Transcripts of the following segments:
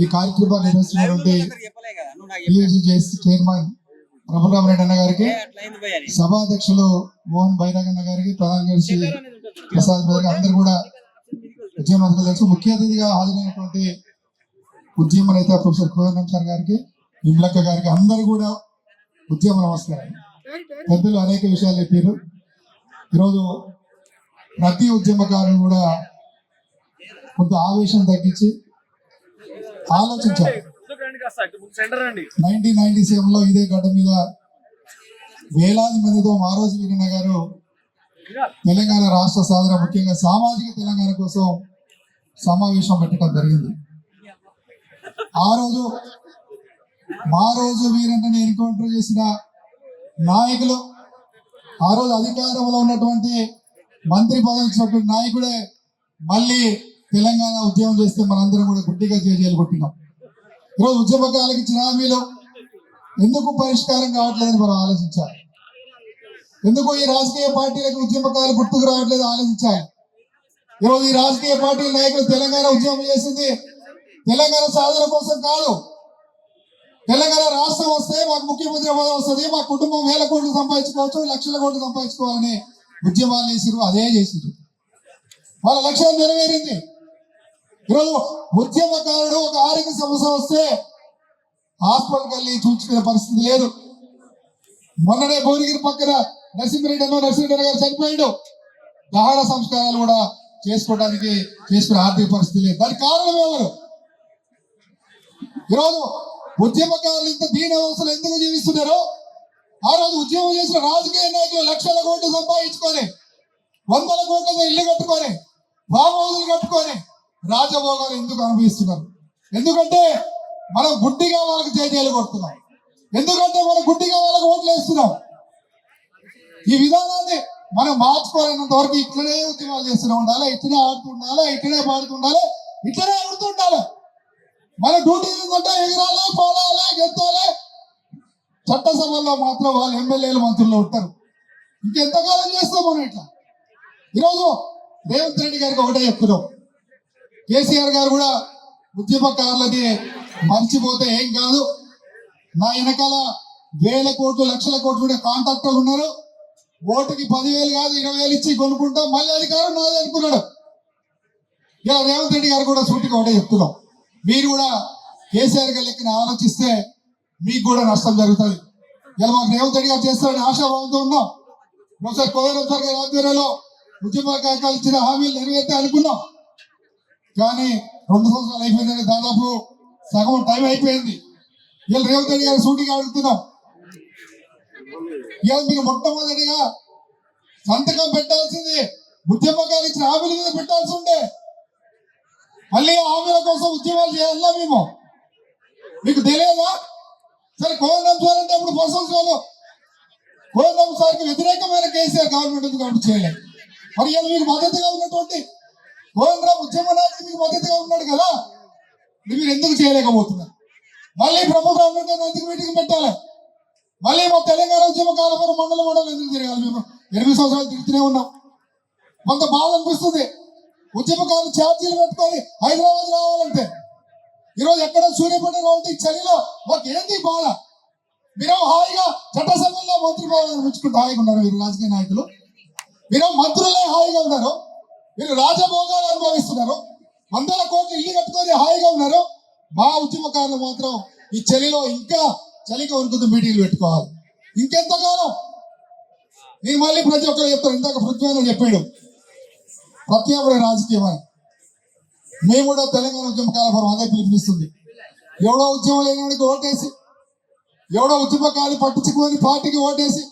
ఈ కార్యక్రమాన్ని నిర్వహిస్తున్నటువంటి టీయూజీ చైర్మన్ ప్రభురామరెడ్డి అన్న గారికి సభాధ్యక్షులు మోహన్ బైరాగన్న గారికి ప్రధాన కార్యదర్శి ప్రసాద్ గారికి అందరు కూడా ఉద్యమ తెలుసు. ముఖ్య అతిథిగా హాజరైనటువంటి ఉద్యమ నేత ప్రొఫెసర్ కోదండం గారికి విమలక్క గారికి అందరు కూడా ఉద్యమ నమస్కారం. పెద్దలు అనేక విషయాలు చెప్పారు. ఈరోజు ప్రతి ఉద్యమకారులు కూడా కొంత ఆవేశం తగ్గించి ఆలోచించాలి. నైన్టీన్ నైన్టీ సెవెన్లో ఇదే గడ్డ మీద వేలాది మందితో మారోజు వీరన్న గారు తెలంగాణ రాష్ట్ర సాధన ముఖ్యంగా సామాజిక తెలంగాణ కోసం సమావేశం పెట్టడం జరిగింది. ఆ రోజు మా రోజు వీరన్నని ఎన్కౌంటర్ చేసిన నాయకులు ఆ రోజు అధికారంలో ఉన్నటువంటి మంత్రి పదవి నాయకుడే మళ్ళీ తెలంగాణ ఉద్యమం చేస్తే మనందరం కూడా గుడ్డిగా చేయాలి కొట్టినాం. ఈరోజు ఉద్యమకాలకి ఇచ్చిన హామీలు ఎందుకు పరిష్కారం కావట్లేదని మనం ఆలోచించాలి. ఎందుకు ఈ రాజకీయ పార్టీలకు ఉద్యమకాలు గుర్తుకు రావట్లేదు ఆలోచించాలి. ఈరోజు ఈ రాజకీయ పార్టీల నాయకులు తెలంగాణ ఉద్యమం చేసింది తెలంగాణ సాధన కోసం కాదు. తెలంగాణ రాష్ట్రం వస్తే మాకు ముఖ్యమంత్రి హోదా వస్తుంది మా కుటుంబం వేల కోట్లు సంపాదించుకోవచ్చు లక్షల కోట్లు సంపాదించుకోవాలని ఉద్యమాలు చేసిరు అదే చేసిరు వాళ్ళ లక్ష్యం నెరవేరింది. ఈరోజు ఉద్యమకారుడు ఒక ఆరోగ్య సమస్య వస్తే హాస్పిటల్కి వెళ్ళి చూసుకునే పరిస్థితి లేదు. మొన్ననే భువనగిరి పక్కన నరసింహరెడ్డి అన్న నరసింహరెడ్డి గారు చనిపోయాడు. దహన సంస్కారాలు కూడా చేసుకోవడానికి చేసుకునే ఆర్థిక పరిస్థితి లేదు. దానికి కారణం ఎవరు? ఈరోజు ఉద్యమకారులు ఇంత దీని అవసరం ఎందుకు జీవిస్తున్నారు? ఆ రోజు ఉద్యమం చేసిన రాజకీయ నాయకులు లక్షల కోట్లు సంపాదించుకొని వందల కోట్లతో ఇల్లు కట్టుకొని ఫామ్ హౌసులు కట్టుకొని రాజభోగాలు ఎందుకు అనుభవిస్తున్నారు? ఎందుకంటే మనం గుడ్డిగా వాళ్ళకి జయజేలు కొడుతున్నాం. ఎందుకంటే మనం గుడ్డిగా వాళ్ళకి ఓట్లు వేస్తున్నాం. ఈ విధానాన్ని మనం మార్చుకోలేనంత వరకు ఇట్లనే ఉద్యమాలు చేస్తూనే ఉండాలి ఇట్లనే ఆడుతూ ఉండాలి ఇట్లనే పాడుతుండాలి ఇట్లనే ఆడుతుండాలి మన డ్యూటీ ఏంటంటే ఎగరాలి పోడాలి గెత్తాలి చట్టసభల్లో మాత్రం వాళ్ళు ఎమ్మెల్యేలు మంత్రుల్లో ఉంటారు. ఇంకెంతకాలం చేస్తాం మనం ఇట్లా? ఈరోజు రేవంత్ రెడ్డి గారికి ఒకటే చెప్తున్నాం. కేసీఆర్ గారు కూడా ఉద్యమకారులని మర్చిపోతే ఏం కాదు. నా వెనకాల వేల కోట్లు లక్షల కోట్లు కాంట్రాక్టర్లు ఉన్నారు. ఓటుకి పదివేలు కాదు ఇరవై వేలు ఇచ్చి కొనుక్కుంటాం మళ్ళీ అధికారం నాది అనుకున్నాడు. ఇలా రేవంత్ రెడ్డి గారు కూడా సూటిగా ఒకటే చెప్తున్నాం. మీరు కూడా కేసీఆర్ గారి లెక్కన ఆలోచిస్తే మీకు కూడా నష్టం జరుగుతుంది. ఇలా మాకు రేవంత్ రెడ్డి గారు చేస్తారని ఆశాభావంతో ఉన్నాం. ప్రొఫెసర్ కోవరం గారి ఆధ్వర్యంలో ఉద్యమకాలు ఇచ్చిన హామీలు నెరవేర్తే అనుకున్నాం. కానీ రెండు సంవత్సరాలు అయిపోయిందని దాదాపు సగం టైం అయిపోయింది. వీళ్ళు రేవంత్ రెడ్డి గారు సూటిగా అడుగుతున్నాం ఇవాళ మీరు మొట్టమొదటిగా సంతకం పెట్టాల్సింది ఉద్యమకాలు ఇచ్చిన హామీల మీద పెట్టాల్సి ఉండే. మళ్ళీ హామీల కోసం ఉద్యమాలు చేయాలా మేము? మీకు తెలియదా? సరే కోదండం సార్ అప్పుడు పర్సన్స్ వాళ్ళు కోదండం సార్కి వ్యతిరేకమైన కేసీఆర్ గవర్నమెంట్ ఉంది కాబట్టి చేయలేదు. మరి ఇవాళ మీకు మద్దతుగా ఉన్నటువంటి గోవిందరావు ఉద్యమ నాయకుడు మీకు మద్దతుగా ఉన్నాడు కదా? మీరు ఎందుకు చేయలేకపోతున్నారు? మళ్ళీ ప్రముఖ అందరితో ఎందుకు మీటింగ్ పెట్టాలి. మళ్ళీ మా తెలంగాణ ఉద్యమ కాలంలో మండల మండలం ఎందుకు తిరగాలి మేము ఎనిమిది సంవత్సరాలు తిరుగుతూనే ఉన్నాం. కొంత బాధ అనిపిస్తుంది. ఉద్యమకారులు ఛార్జీలు పెట్టుకొని హైదరాబాద్ రావాలంటే. ఈరోజు ఎక్కడ సూర్యపేట రావాలంటే ఈ చలిలో మాకు ఏంది బాధ? మీరు హాయిగా చట్టసభల్లో మంత్రి పదవులు హాయిగా ఉన్నారు మీరు రాజకీయ నాయకులు. మీరు మంత్రులే హాయిగా ఉన్నారు. మీరు రాజభోగాలు అనుభవిస్తున్నారు. వందల కోట్లు ఇల్లు కట్టుకొని హాయిగా ఉన్నారు. మా ఉద్యమకారులు మాత్రం ఈ చలిలో ఇంకా చలికి ఉంటుంది మీటింగ్లు పెట్టుకోవాలి. ఇంకెంతకాలం? నేను మళ్ళీ ప్రతి ఒక్కరు చెప్తాను ఇందాక పృథ్వీ చెప్పాడు. ప్రత్యామ్నాయ రాజకీయం అని మేము కూడా తెలంగాణ ఉద్యమకాల ఫలం అదే పిలిపిస్తుంది ఎవడో ఉద్యమం లేనివాడికి ఓటేసి ఎవడో ఉద్యమకాలు పట్టించుకుని పార్టీకి ఓటేసి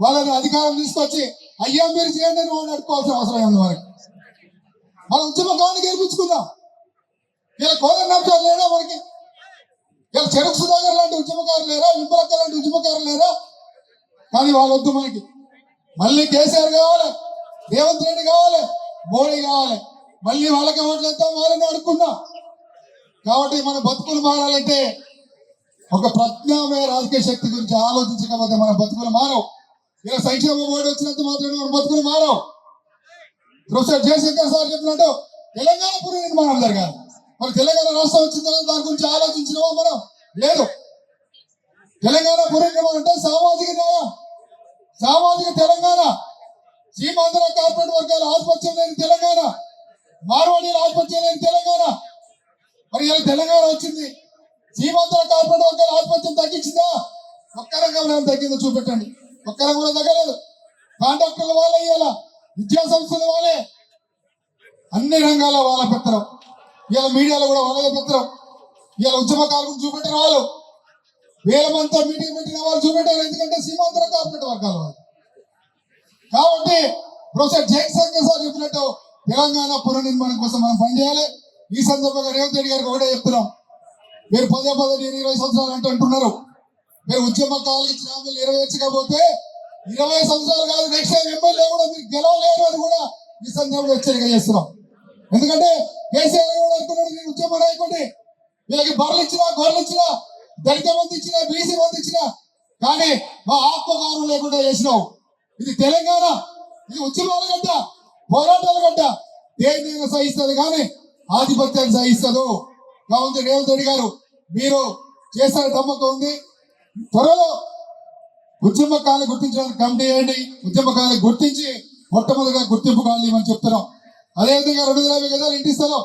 వాళ్ళని అధికారం తీసుకొచ్చి అయ్యా మీరు చేయండి అని వాళ్ళు అడుకోవాల్సిన అవసరం ఉంది మనకి? మన ఉద్యమకాన్ని గెలిపించుకుందాం. ఇలా నమ్మకాలు లేడా మనకి? ఇలా చెరుకు సుధాకర్ లాంటి ఉద్యమకారులు లేరా? వింపలక్క లాంటి ఉద్యమకారులు లేరా? కానీ వాళ్ళ వద్దు మనకి. మళ్ళీ కేసీఆర్ కావాలి రేవంత్ రెడ్డి కావాలి మోడీ కావాలి. మళ్ళీ వాళ్ళకి ఓట్లు ఎంత మారని అడుక్కుందాం. కాబట్టి మన బతుకులు మారాలంటే ఒక ప్రజ్ఞామయ రాజకీయ శక్తి గురించి ఆలోచించకపోతే మన బతుకులు మారవు. ఇలా సంక్షేమ బోర్డు వచ్చినంత మాత్రమే మన బతుకులు మారవు. ప్రొఫెసర్ జయశంకర్ సార్ చెప్పినట్టు తెలంగాణ పునర్ నిర్మాణం జరగాలి మరి తెలంగాణ రాష్ట్రం వచ్చిన తర్వాత దాని గురించి ఆలోచించినవా మనం? లేదు. తెలంగాణ పునర్నిర్మాణం అంటే సామాజిక న్యాయం. సామాజిక తెలంగాణ. సీమాంధ్ర కార్పొరేట్ వర్గాల ఆధిపత్యం లేని తెలంగాణ. మార్వాడీల ఆధిపత్యం లేని తెలంగాణ. మరి ఇలా తెలంగాణ వచ్చింది. సీమాంధ్ర కార్పొరేట్ వర్గాల ఆధిపత్యం తగ్గించిందా? ఒక్క రంగంలో తగ్గిందో చూపెట్టండి. ఒక్క రంగంలో తగ్గలేదు. కాంట్రాక్టర్ల వాళ్ళే ఇవ్వాలా విద్యా సంస్థల వాళ్ళే అన్ని రంగాల వాళ్ళ పెత్తనం ఇవాళ మీడియాలో కూడా వాళ్ళే పెత్తనం ఇవాళ ఉద్యమకారులు చూపెట్టిన వాళ్ళు. వేల మందితో మీటింగ్ పెట్టిన వాళ్ళు చూపెట్టారు ఎందుకంటే సీమాంధ్ర కార్పొరేట్ వర్గాల వాళ్ళు. కాబట్టి ప్రొఫెసర్ జయశంకర్ సార్ చెప్పినట్టు తెలంగాణ పునర్నిర్మాణం కోసం మనం పనిచేయాలి ఈ సందర్భంగా రేవంత్ రెడ్డి గారికి ఒకటే చెప్తున్నాం. మీరు పదే పదే నేను ఇరవై సంవత్సరాలు అంటే అంటున్నారు. మీరు ఉద్యమ కాలకి ఇచ్చిన నెరవేర్చకపోతే ఇరవై సంవత్సరాలు కాదు నెక్స్ట్ టైం ఎమ్మెల్యే కూడా మీరు గెలవలేరు అని కూడా ఈ సందర్భంగా హెచ్చరిక చేస్తున్నాం. ఎందుకంటే కేసీఆర్ కూడా అనుకున్నాడు నేను ఉద్యమ నాయకుడిని వీళ్ళకి బర్రెలు ఇచ్చినా గొర్రెలు ఇచ్చినా దళిత మంది ఇచ్చినా బీసీ మంది ఇచ్చినా కానీ మా ఆత్మగౌరవం లేకుండా చేసినావు. ఇది తెలంగాణ ఇది ఉద్యమాల గడ్డ పోరాటాల గడ్డ. దేన్నైనా సహిస్తుంది కానీ ఆధిపత్యాన్ని సహిస్తదు. కావున రేవంత్ రెడ్డి గారు మీరు చేసిన నమ్మకం ఉంది. త్వరలో ఉద్యమకాలను గుర్తించడానికి కమిటీ వేయండి. ఉద్యమకాలను గుర్తించి మొట్టమొదటిగా గుర్తింపు కావాలి అని చెప్తున్నాం అదేవిధంగా రెండు వేల యాభై గజాలు ఇంటి స్థలం.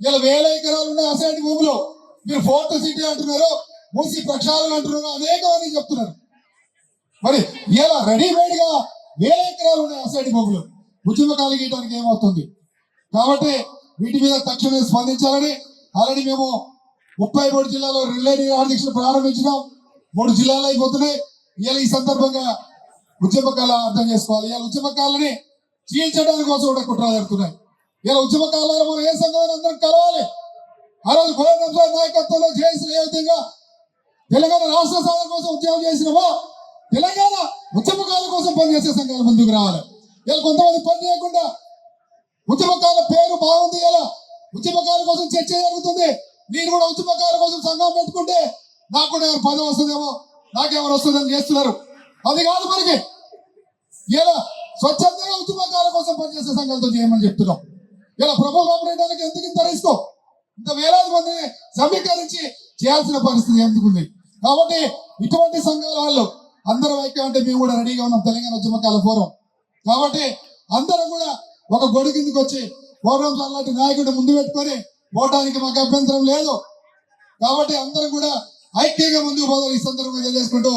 ఇలా వేల ఎకరాలు ఉన్నాయి అసలు భూములు. మీరు ఫోర్త్ సిటీ అంటున్నారు మూసి ప్రక్షాళన అంటున్నారు అనేక మంది చెప్తున్నారు. మరి ఇలా రెడీమేడ్గా వేల ఎకరాలు ఉన్నాయి అసలు భూములు. ఉద్యమకాలు గీయడానికి ఏమవుతుంది? కాబట్టి వీటి మీద తక్షణమే స్పందించాలని ఆల్రెడీ మేము ముప్పై మూడు జిల్లాలో రిలే నిరాహార ప్రారంభించినాం. మూడు జిల్లాలు అయిపోతున్నాయి. ఇవాళ ఈ సందర్భంగా ఉద్యమకాల అర్థం చేసుకోవాలి. ఇవాళ ఉద్యమకాలని చీల్చడానికి కోసం కూడా కుట్ర జరుగుతున్నాయి. ఇలా ఉద్యమకాలలో మనం ఏ సంఘం అందరం కలవాలి? ఆ రోజు గోవిందం నాయకత్వంలో చేసిన ఏ విధంగా తెలంగాణ రాష్ట్ర సాధన కోసం ఉద్యమం చేసినామో తెలంగాణ ఉద్యమకాల కోసం పనిచేసే సంఘాలు ముందుకు రావాలి. ఇలా కొంతమంది పని చేయకుండా ఉద్యమకాల పేరు బాగుంది ఇలా ఉద్యమకాల కోసం చర్చ జరుగుతుంది. నేను కూడా ఉద్యమకాల కోసం సంఘం పెట్టుకుంటే నాకు కూడా ఎవరు పదవి వస్తుందేమో? నాకెవరు వస్తుందని చేస్తున్నారు? అది కాదు మనకి. ఇలా స్వచ్ఛందంగా ఉద్యమకాల కోసం పనిచేసే సంఘాలతో చేయమని చెప్తున్నాం. ఇలా ప్రభు కాపాడడానికి ఎందుకు ఇంత రిస్క్? ఇంత వేలాది మందిని సమీకరించి చేయాల్సిన పరిస్థితి ఎందుకుంది కాబట్టి ఇటువంటి సంఘాల వాళ్ళు అందరం ఐక్యం అంటే మేము కూడా రెడీగా ఉన్నాం తెలంగాణ ఉద్యమకాల ఫోరం. కాబట్టి అందరం కూడా ఒక గొడుగు కిందకి వచ్చి ఫోరం అలాంటి నాయకుడు ముందు పెట్టుకొని పోవడానికి మాకు అభ్యంతరం లేదు. కాబట్టి అందరం కూడా ఐక్యంగా ముందుకు పోదాం ఈ సందర్భంగా తెలియజేసుకుంటూ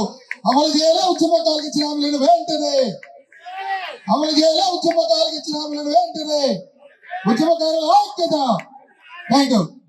అమలు చేయాలా? ఉద్యమకాలకు ఇచ్చిన హామీలను వెంటనే. అమలు చేయాలా? ఉద్యమకాలకు ఇచ్చిన హామీలను వెంటనే. ఉద్యమకారుల ఐక్యత. Thank you